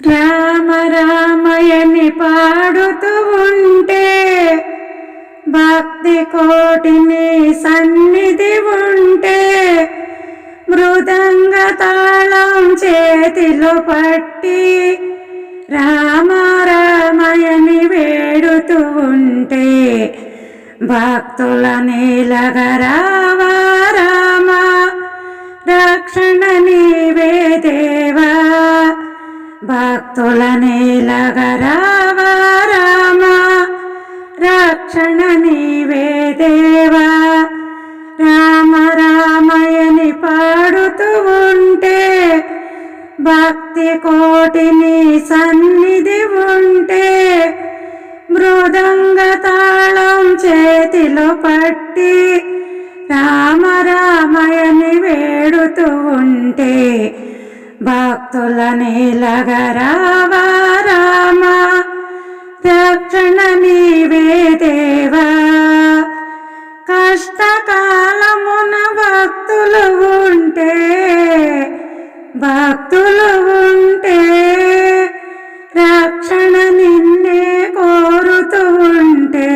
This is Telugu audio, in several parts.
రామ రామయని పాడుతూ ఉంటే భక్తి కోటిని సన్నిధి ఉంటే మృదంగ తాళం చేతిలో పట్టి రామ రామయని వేడుతూ ఉంటే భక్తుల నీలగరావా రామ రక్షణ నీవే దేవా. భక్తుల నీలగరావా రామ రక్షణ నీవే దేవా రామ రామయని పాడుతూ ఉంటే భక్తి కోటిని సన్నిధి ఉంటే మృదంగ తాళం చేతిలో పట్టి రామ రామయని వేడుతూ ఉంటే భక్తుల నీలగరావా రామ? రక్షణ నీవే దేవా? కష్టకాలమున భక్తులు ఉంటే భక్తులు ఉంటే రక్షణ నిన్నే కోరుతూ ఉంటే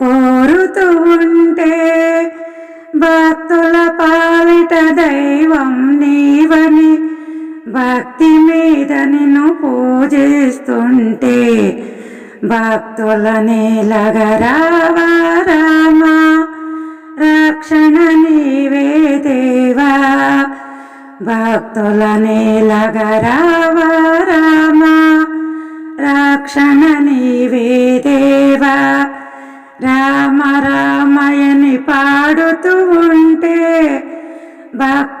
కోరుతూ ఉంటే భక్తుల పాలిట దైవం నీవని భక్తి మీద నిన్ను పూజిస్తుంటే భక్తుల నీలగరావారామా రక్షణ నీవే దేవా. భక్తుల నీలగరావారామా రక్షణ నీవే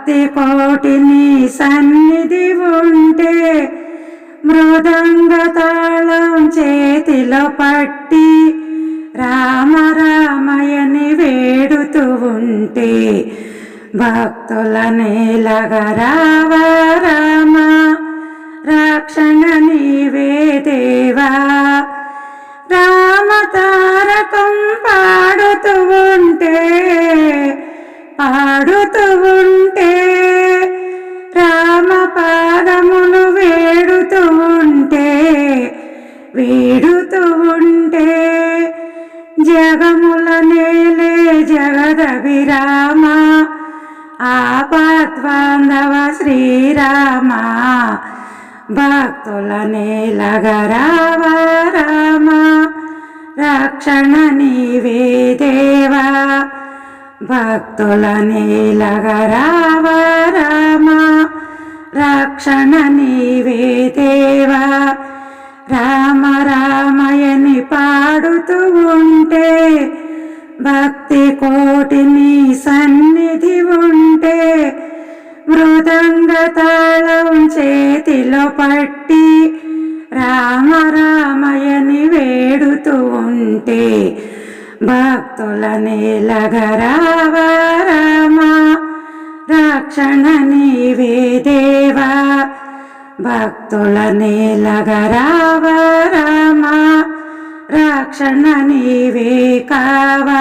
భక్తి కోటిని సన్నిధి ఉంటే మృదంగ తాళం చేతిలో పట్టి రామ రామయని వేడుతూ ఉంటే భక్తుల నీలగరావా రామ రక్షణ నీవే దేవా. రామ తారకం పాడుతూ ఉంటే పాడు జగముల నేలే జగదభిరామ ఆపద్వాంధవ శ్రీరామ భక్తుల నేలగరావా రామ రక్షణ నీవే దేవా భక్తుల నీలగరావా రామ రక్షణ నీవే దేవా భక్తి కోటిని సన్నిధి ఉంటే మృదంగ తాళం చేతిలో పట్టి రామ రామయని వేడుతూ ఉంటే భక్తుల నీలగరావా రామ రక్షణ నీవే దేవా భక్తుల నీలగరావా రామ రక్షణ నీవే కావా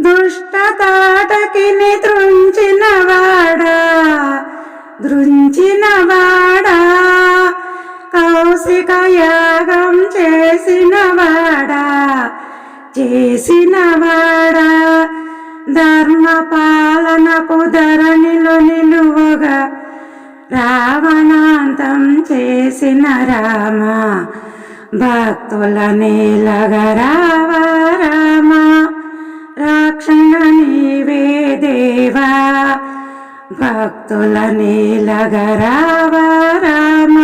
దుష్టతాటకి దృంచినవాడా దృంచినవాడా కౌశిక యాగం చేసినవాడా చేసినవాడా ధర్మ పాలనకు ధరణిలో నిలువగా రావణాంతం చేసిన రామ భక్తుల నీలగరావా రామ రక్షణ నీవే దేవా. భక్తుల నీలగరావా రామ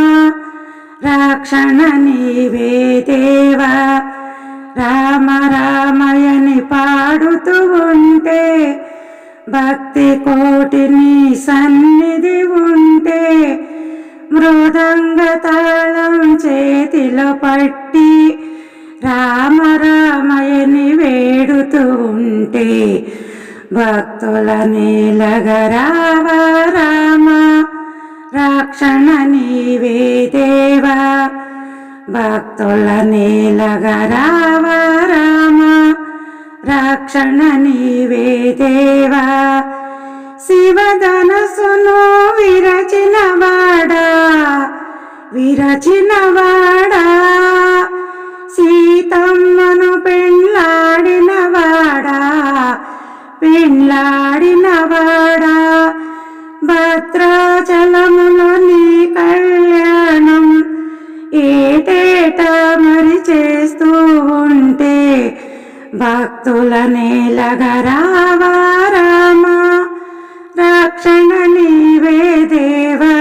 రక్షణ నీవే దేవా. రామ రామయని పాడుతూ ఉంటే భక్తి కోటిని సన్నిధి ఉంటే మృదంగ తాళం చేతిలో పట్టి రామ రామయని వేడుతూ ఉంటే భక్తుల నీలగరావ రామ రక్షణ నీవే దేవా. భక్తుల నీలగరావ రామ రక్షణ నీవే దేవా. శివదన విరచినవాడా? సీతమ్మను పెళ్ళాడినవాడా పెళ్ళాడినవాడా భద్రాచలములో నీ కళ్యాణం ఏటేటా మరి చేస్తూ ఉంటే భక్తుల నేలగరావారామా రక్షణ నీవే దేవా.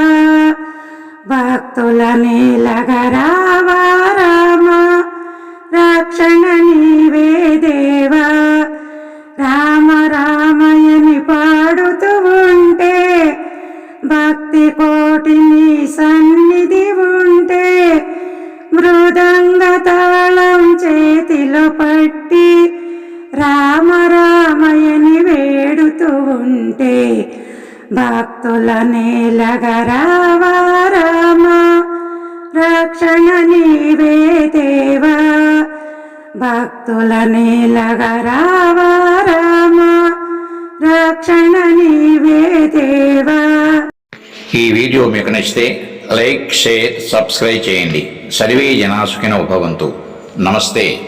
భక్తుల నేలగరావా రామా రక్షణ నీవే దేవా. రామ రామయని పాడుతూ ఉంటే భక్తి కోటిని సన్నిధి ఉంటే మృదంగ తాళం చేతిలో పట్టి రామ రామయని వేడుతూ ఉంటే భక్తుల నేలగరావారామ రక్షణ నీవే దేవా. భక్తుల నేలగరావారామ రక్షణ నీవే దేవా. ఈ వీడియో మీకు నచ్చితే లైక్ షేర్ సబ్స్క్రైబ్ చేయండి. సర్వే జనా సుఖినో భవంతు నమస్తే.